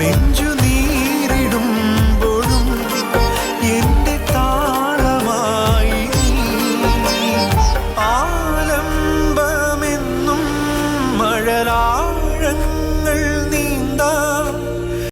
നെഞ്ചു